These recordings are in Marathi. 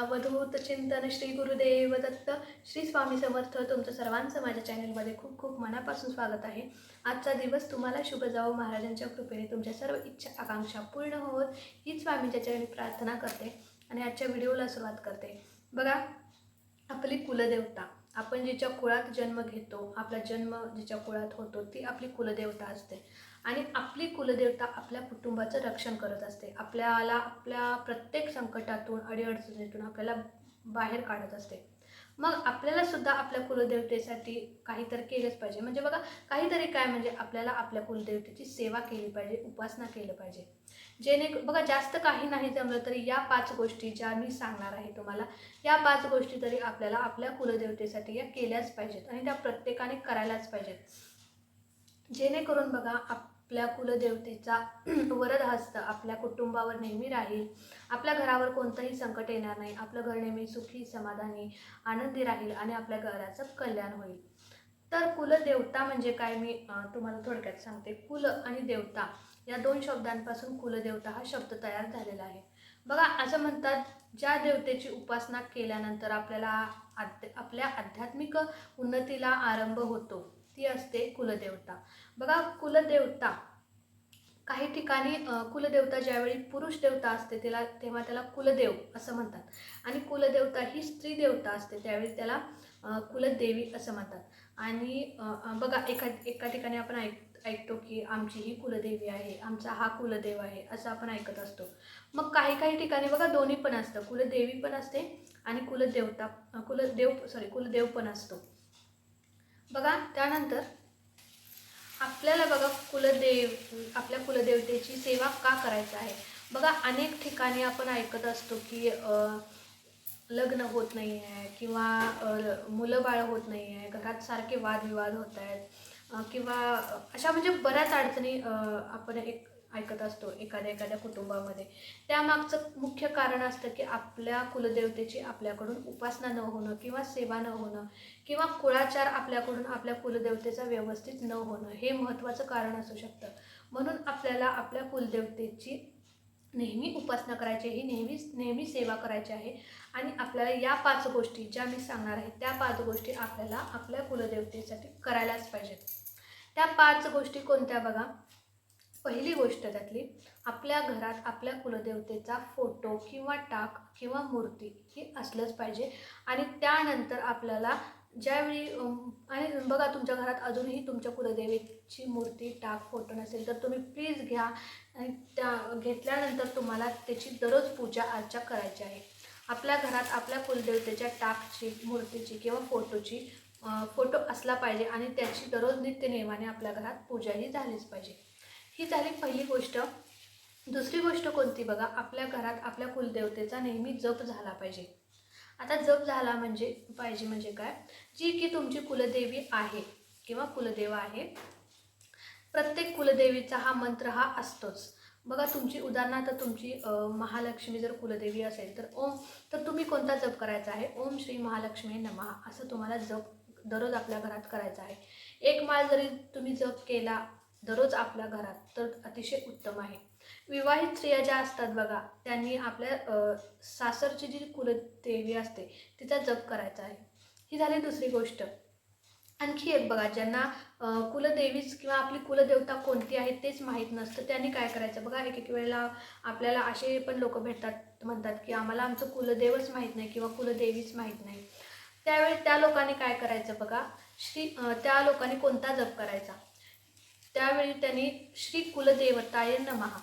अवधूत चिंतन श्री गुरुदेव दत्त श्री स्वामी समर्थ. तुमचं सर्वांचं माझ्या चॅनलमध्ये खूप खूप मनापासून स्वागत आहे. आजचा दिवस तुम्हाला शुभ जावो. महाराजांच्या कृपेने तुमच्या सर्व इच्छा आकांक्षा पूर्ण होत. हीच स्वामीच्या चरणी प्रार्थना करते आणि आजच्या व्हिडिओला सुरुवात करते. बघा आपली कुलदेवता. आपण जिच्या कुळात जन्म घेतो आपला जन्म जिच्या कुळात होतो ती आपली कुलदेवता असते. आणि आपली कुलदेवता आपल्या कुटुंबाचं रक्षण करत असते. आपल्याला आपल्या प्रत्येक संकटातून अडीअडचणीतून आपल्याला बाहेर काढत असते. मग आपल्याला सुद्धा आपल्या कुलदेवतेसाठी काहीतरी केलंच पाहिजे. म्हणजे बघा काहीतरी काय म्हणजे आपल्याला आपल्या कुलदेवतेची सेवा केली पाहिजे उपासना केलं पाहिजे. जेणे बघा जास्त काही नाही जमलं तरी या पाच गोष्टी ज्या मी सांगणार आहे तुम्हाला या पाच गोष्टी तरी आपल्याला आपल्या कुलदेवतेसाठी या केल्याच पाहिजेत आणि त्या प्रत्येकाने करायलाच पाहिजेत. जेणेकरून बघा आप आपल्या कुलदेवतेचा वरद हस्त आपल्या कुटुंबावर नेहमी राहील. आपल्या घरावर कोणतंही संकट येणार नाही. आपलं घर नेहमी सुखी समाधानी आनंदी राहील आणि आपल्या घराचं कल्याण होईल. तर कुलदेवता म्हणजे काय? मी तुम्हाला थोडक्यात सांगते. कुल आणि देवता या दोन शब्दांपासून कुलदेवता हा शब्द तयार झालेला आहे. बघा असं म्हणतात ज्या देवतेची उपासना केल्यानंतर आपल्याला आध्य आपल्या आध्यात्मिक उन्नतीला आरंभ होतो. ती असते कुलदेवता. बघा कुलदेवता. काही ठिकाणी कुलदेवता ज्यावेळी पुरुष देवता असते त्याला तेव्हा त्याला कुलदेव असं म्हणतात. आणि कुलदेवता ही स्त्री देवता असते त्यावेळी त्याला कुलदेवी असं म्हणतात. आणि बघा एका एका ठिकाणी आपण ऐक ऐकतो की आमची ही कुलदेवी आहे आमचा हा कुलदेव आहे असं आपण ऐकत असतो. मग काही काही ठिकाणी बघा दोन्ही पण असतं. कुलदेवी पण असते आणि कुलदेवता कुलदेव सॉरी कुलदेव पण असतो. बघा त्यानंतर आपल्याला बघा कुलदेव आपल्या कुलदेवतेची सेवा का करायचं आहे? बघा अनेक ठिकाणी आपण ऐकत असतो की लग्न होत नाही आहे किंवा मुलंबाळं मुलं बाळ होत नाही आहे घरात सारखे वादविवाद होत आहेत किंवा अशा म्हणजे बऱ्याच अडचणी आपण एक ऐकत असतो एखाद्या एखाद्या कुटुंबामध्ये. त्यामागचं मुख्य कारण असतं की आपल्या कुलदेवतेची आपल्याकडून उपासना न होणं किंवा सेवा न होणं किंवा कुळाचार आपल्याकडून आपल्या कुलदेवतेचा व्यवस्थित न होणं हे महत्त्वाचं कारण असू शकतं. म्हणून आपल्याला आपल्या कुलदेवतेची नेहमी उपासना करायची ही नेहमी नेहमी सेवा करायची आहे आणि आपल्याला या पाच गोष्टी ज्या मी सांगणार आहे त्या पाच गोष्टी आपल्याला आपल्या कुलदेवतेसाठी करायलाच पाहिजेत. त्या पाच गोष्टी कोणत्या बघा? पहिली गोष्ट त्यातली आपल्या घरात आपल्या कुलदेवतेचा फोटो किंवा टाक किंवा मूर्ती ही असलंच पाहिजे. आणि त्यानंतर आपल्याला ज्यावेळी आणि बघा तुमच्या घरात अजूनही तुमच्या कुलदेवीची मूर्ती टाक फोटो नसेल तर तुम्ही प्लीज घ्या. आणि त्या घेतल्यानंतर तुम्हाला त्याची दररोज पूजा अर्चा करायची आहे. आपल्या घरात आपल्या कुलदेवतेच्या टाकची मूर्तीची किंवा फोटोची फोटो असला पाहिजे आणि त्याची दररोज नित्यनेमाने आपल्या घरात पूजाही झालीच पाहिजे. ही झाली पहिली गोष्ट. दुसरी गोष्ट कोणती बघा आपल्या घरात आपल्या कुलदेवतेचा नेहमी जप झाला पाहिजे. आता जप झाला म्हणजे पाहिजे म्हणजे काय? जी की तुमची कुलदेवी आहे किंवा कुलदेव आहे प्रत्येक कुलदेवीचा हा मंत्र हा असतोच. बघा तुमची उदाहरणार्थ तुमची महालक्ष्मी जर कुलदेवी असेल तर ओम तर तुम्ही कोणता जप करायचा आहे? ओम श्री महालक्ष्मी नमहा असं तुम्हाला जप दररोज आपल्या घरात करायचा आहे. एक माळ जरी तुम्ही जप केला दररोज आपल्या घरात तर अतिशय उत्तम आहे. विवाहित स्त्रिया ज्या असतात बघा त्यांनी आपल्या सासरची जी कुलदेवी असते तिचा जप करायचा आहे. ही झाली दुसरी गोष्ट. आणखी एक बघा ज्यांना कुलदेवीच किंवा आपली कुलदेवता कोणती आहे तेच माहीत नसतं त्यांनी काय करायचं? बघा एक एक वेळेला आपल्याला असे पण लोक भेटतात म्हणतात की आम्हाला आमचं कुलदेवच माहीत नाही किंवा कुलदेवीच माहीत नाही. त्यावेळी त्या लोकांनी काय करायचं बघा? श्री त्या लोकांनी कोणता जप करायचा? त्यावेळी त्यांनी श्री कुलदेवताय नमहा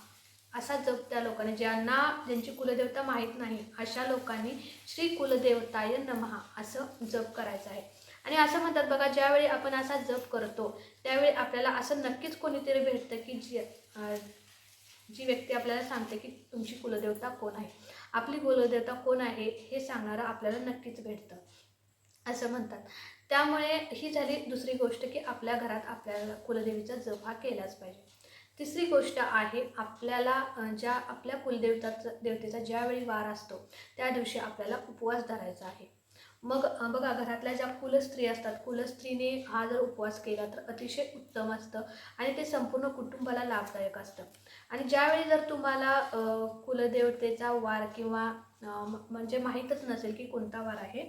असा जप त्या लोकांनी ज्यांना ज्यांची कुलदेवता माहीत नाही अशा लोकांनी श्री कुलदेवताय नमहा असं जप करायचं आहे. आणि असं म्हणतात बघा ज्यावेळी आपण असा जप करतो त्यावेळी आपल्याला असं नक्कीच कोणीतरी भेटतं की जी जी व्यक्ती आपल्याला सांगते की तुमची कुलदेवता कोण आहे? आपली कुलदेवता कोण आहे हे सांगणारं आपल्याला नक्कीच भेटतं. असं म्हणतात. त्यामुळे ही झाली दुसरी गोष्ट की आपल्या घरात आपल्याला कुलदेवीचा जप हा केलाच पाहिजे. तिसरी गोष्ट आहे आपल्याला ज्या आपल्या कुलदेवताचा देवतेचा ज्यावेळी वार असतो त्या दिवशी आपल्याला उपवास धरायचा आहे. मग बघा घरातल्या ज्या कुलस्त्री असतात कुलस्त्रीने हा जर उपवास केला तर अतिशय उत्तम असतं आणि ते संपूर्ण कुटुंबाला लाभदायक असतं. आणि ज्यावेळी जर तुम्हाला कुलदेवतेचा वार किंवा म्हणजे माहीतच नसेल की कोणता वार आहे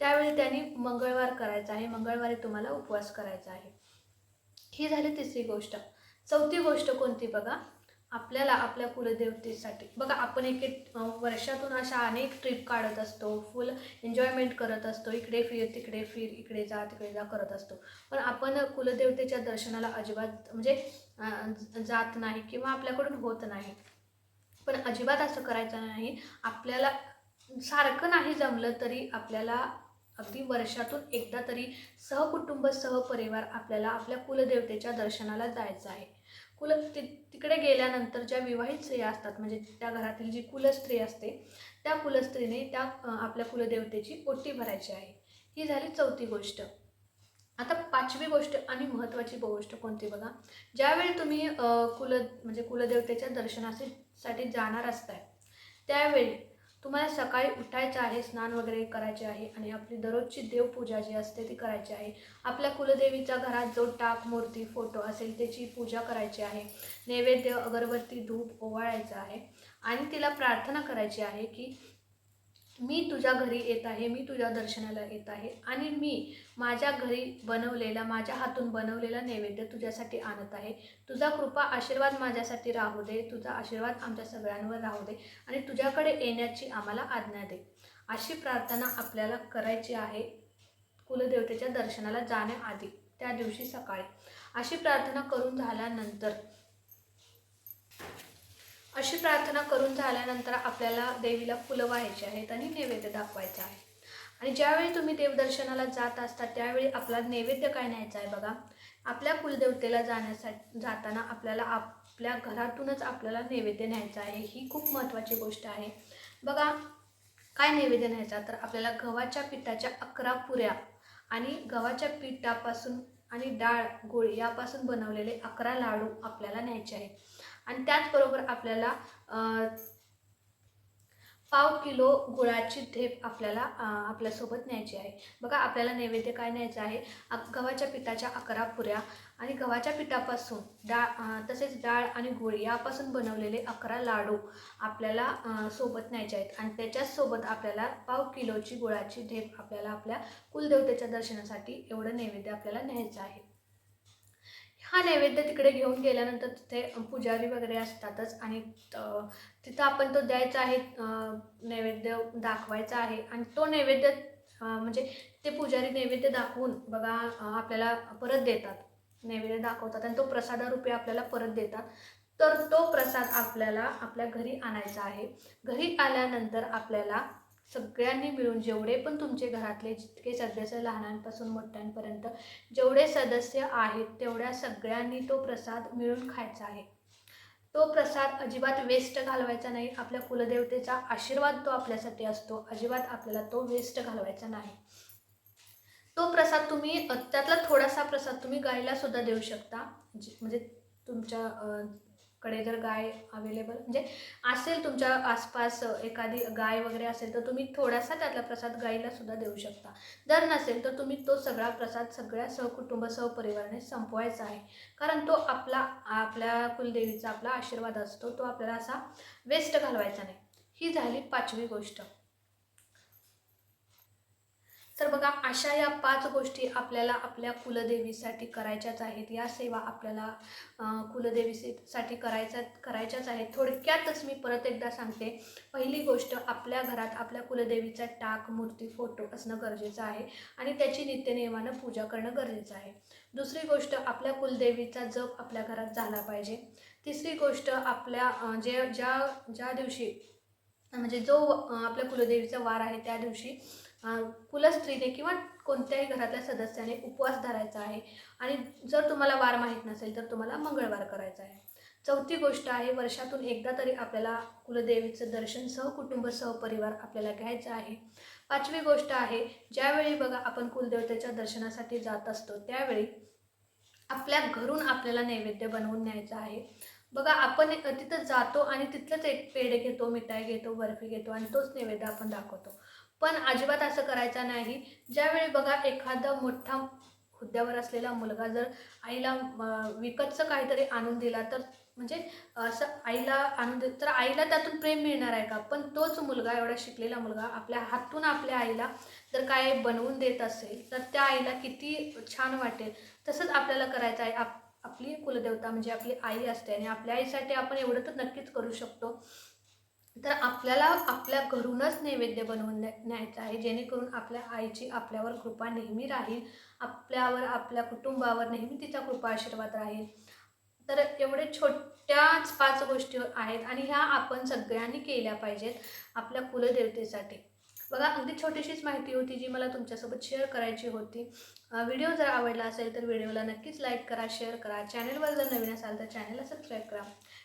त्यावेळी त्यांनी मंगळवार करायचा आहे. मंगळवारी तुम्हाला उपवास करायचा आहे. ही झाली तिसरी गोष्ट. चौथी गोष्ट कोणती बघा? आपल्याला आपल्या कुलदेवतेसाठी. बघा आपण एक एक वर्षातून अशा अनेक ट्रिप काढत असतो. फुल एन्जॉयमेंट करत असतो. इकडे फिर तिकडे फिर इकडे जा तिकडे जा करत असतो. पण आपण कुलदेवतेच्या दर्शनाला अजिबात म्हणजे जात नाही किंवा आपल्याकडून होत नाही. पण अजिबात असं करायचं नाही. आपल्याला सारखं नाही जमलं तरी आपल्याला अगदी वर्षातून एकदा तरी सहकुटुंब सहपरिवार आपल्याला आपल्या कुलदेवतेच्या दर्शनाला जायचं आहे. कुल ति तिकडे गेल्यानंतर ज्या विवाहित स्त्रिया असतात म्हणजे त्या घरातील जी कुलस्त्री असते त्या कुलस्त्रीने त्या आपल्या कुलदेवतेची ओटी भरायची आहे. ही झाली चौथी गोष्ट. आता पाचवी गोष्ट आणि महत्त्वाची गोष्ट कोणती बघा? ज्यावेळी तुम्ही कुल म्हणजे कुलदेवतेच्या दर्शनासाठी साठी जाणार असताय त्यावेळी तुम्हाला सकाळी उठायचं आहे स्नान वगैरे करायचे आहे आणि आपली दररोजची देवपूजा जी असते ती करायची आहे. आपल्या कुलदेवीच्या घरात जो टाक मूर्ती फोटो असेल त्याची पूजा करायची आहे. नैवेद्य अगरबत्ती धूप ओवाळायचं आहे. आणि तिला प्रार्थना करायची आहे की मी तुझ्या घरी येत आहे मी तुझ्या दर्शनाला येत आहे आणि मी माझ्या घरी बनवलेला माझ्या हातून बनवलेला नैवेद्य तुझ्यासाठी आणत आहे. तुझा कृपा आशीर्वाद माझ्यासाठी राहू दे तुझा आशीर्वाद आमच्या सगळ्यांवर राहू दे आणि तुझ्याकडे येण्याची आम्हाला आज्ञा दे. अशी प्रार्थना आपल्याला करायची आहे कुलदेवतेच्या दर्शनाला जाण्याआधी त्या दिवशी सकाळी. अशी प्रार्थना करून झाल्यानंतर अशी प्रार्थना करून झाल्यानंतर आपल्याला देवीला फुलं व्हायची आहेत आणि नैवेद्य दाखवायचा आहे आणि ज्यावेळी तुम्ही देवदर्शनाला जात असता त्यावेळी आपला नैवेद्य काय न्यायचा आहे बघा. आपल्या कुलदेवतेला जाण्यासाठी जाताना आपल्याला आपल्या घरातूनच आपल्याला नैवेद्य न्यायचा आहे. ही खूप महत्त्वाची गोष्ट आहे. बघा काय नैवेद्य न्यायचा? तर आपल्याला गव्हाच्या पिठाच्या अकरा पुऱ्या आणि गव्हाच्या पिठापासून आणि डाळ गोळ यापासून बनवलेले अकरा लाडू आपल्याला न्यायचे आहेत. आणि त्याचबरोबर आपल्याला पाव किलो गुळाची ढेप आपल्याला आपल्यासोबत न्यायची आहे. बघा आपल्याला नैवेद्य काय न्यायचं आहे? गव्हाच्या पिठाच्या अकरा पुऱ्या आणि गव्हाच्या पिठापासून डाळ तसेच डाळ आणि गुळ यापासून बनवलेले अकरा लाडू आपल्याला सोबत न्यायचे आहेत. आणि त्याच्यासोबत आपल्याला पाव किलोची गुळाची ढेप आपल्याला आपल्या कुलदेवतेच्या दर्शनासाठी एवढं नैवेद्य आपल्याला न्यायचं आहे. हा नैवेद्य तिकडे घेऊन गेल्यानंतर तिथे पुजारी वगैरे असतातच आणि तिथं आपण तो द्यायचा आहे नैवेद्य दाखवायचा आहे आणि तो नैवेद्य म्हणजे ते पुजारी नैवेद्य दाखवून बघा आपल्याला परत देतात. नैवेद्य दाखवतात आणि तो प्रसादारूपी आपल्याला परत देतात. तर तो प्रसाद आपल्याला आपल्या घरी आणायचा आहे. घरी आल्यानंतर आपल्याला सगळ्यांनी मिळून जेवढे पण तुमचे घरातले जितके सदस्य लहानांपासून मोठ्यांपर्यंत जेवढे सदस्य आहेत तेवढ्या सगळ्यांनी तो प्रसाद मिळून खायचा आहे. तो प्रसाद अजिबात वेस्ट घालवायचा नाही. आपल्या कुलदेवतेचा आशीर्वाद तो आपल्यासाठी असतो. अजिबात आपल्याला तो वेस्ट घालवायचा नाही. तो प्रसाद तुम्ही त्यातला थोडासा प्रसाद तुम्ही गायला सुद्धा देऊ शकता. म्हणजे तुमच्या कडे जर गाय अवेलेबल म्हणजे असेल तुमच्या आसपास एखादी गाय वगैरे असेल तर तुम्ही थोडासा त्यातला प्रसाद गायीला सुद्धा देऊ शकता. जर नसेल तर तुम्ही तो सगळा प्रसाद सगळ्या सहकुटुंब सहपरिवाराने संपवायचा आहे. कारण तो आपला आपल्या कुलदेवीचा आपला आशीर्वाद असतो तो आपल्याला असा वेस्ट घालवायचा नाही. ही झाली पाचवी गोष्ट. तर बघा अशा या पाच गोष्टी आपल्याला आपल्या कुलदेवीसाठी करायच्याच आहेत. या सेवा आपल्याला कुलदेवीसाठी करायच्या करायच्याच आहेत. थोडक्यातच मी परत एकदा सांगते. पहिली गोष्ट आपल्या घरात आपल्या कुलदेवीचा टाक मूर्ती फोटो असणं गरजेचं आहे आणि त्याची नित्यनियमानं पूजा करणं गरजेचं आहे. दुसरी गोष्ट आपल्या कुलदेवीचा जप आपल्या घरात झाला पाहिजे. तिसरी गोष्ट आपल्या जे ज्या ज्या दिवशी म्हणजे जो आपल्या कुलदेवीचा वार आहे त्या दिवशी कुलस्त्रीने किंवा कोणत्याही घरातल्या सदस्याने उपवास धरायचा आहे. आणि जर तुम्हाला वार माहीत नसेल तर तुम्हाला मंगळवार करायचा आहे. चौथी गोष्ट आहे वर्षातून एकदा तरी आपल्याला कुलदेवीचं दर्शन सहकुटुंब सहपरिवार आपल्याला घ्यायचं आहे. पाचवी गोष्ट आहे ज्यावेळी बघा आपण कुलदेवतेच्या दर्शनासाठी जात असतो त्यावेळी आपल्या घरून आपल्याला नैवेद्य बनवून न्यायचं आहे. बघा आपण एक- तिथं जातो आणि तिथलंच एक पेढे घेतो मिठाई घेतो बर्फी घेतो आणि तोच नैवेद्य आपण दाखवतो. पण अजिबात असं करायचं नाही. ज्यावेळी बघा एखादा मोठा हुद्द्यावर असलेला मुलगा जर आईला विकतचं काहीतरी आणून दिला तर म्हणजे असं आईला आणून देत तर आईला त्यातून प्रेम मिळणार आहे का? पण तोच मुलगा एवढा शिकलेला मुलगा आपल्या हातून आपल्या आईला जर काय बनवून देत असेल तर त्या आईला किती छान वाटेल. तसंच आपल्याला करायचं आहे. आप आपली कुलदेवता म्हणजे आपली आई असते आणि आपल्या आईसाठी आपण एवढं तर नक्कीच करू शकतो. तर आपल्याला आपल्या घरूनच नैवेद्य बनवून न्यायचं आहे. जेणेकरून आपल्या आईची आपल्यावर कृपा नेहमी राहील. आपल्यावर आपल्या कुटुंबावर नेहमी तिचा कृपा आशीर्वाद राहील. तर एवढे छोट्याच पाच गोष्टी आहेत आणि ह्या आपण सगळ्यांनी केल्या पाहिजेत आपल्या कुलदेवतेसाठी. बघा अगदी छोटीशीच माहिती होती जी मला तुमच्यासोबत शेअर करायची होती. व्हिडिओ जर आवडला असेल तर व्हिडिओला नक्कीच लाईक करा शेअर करा. चॅनलवर जर नवीन असाल तर चॅनलला सबस्क्राईब करा.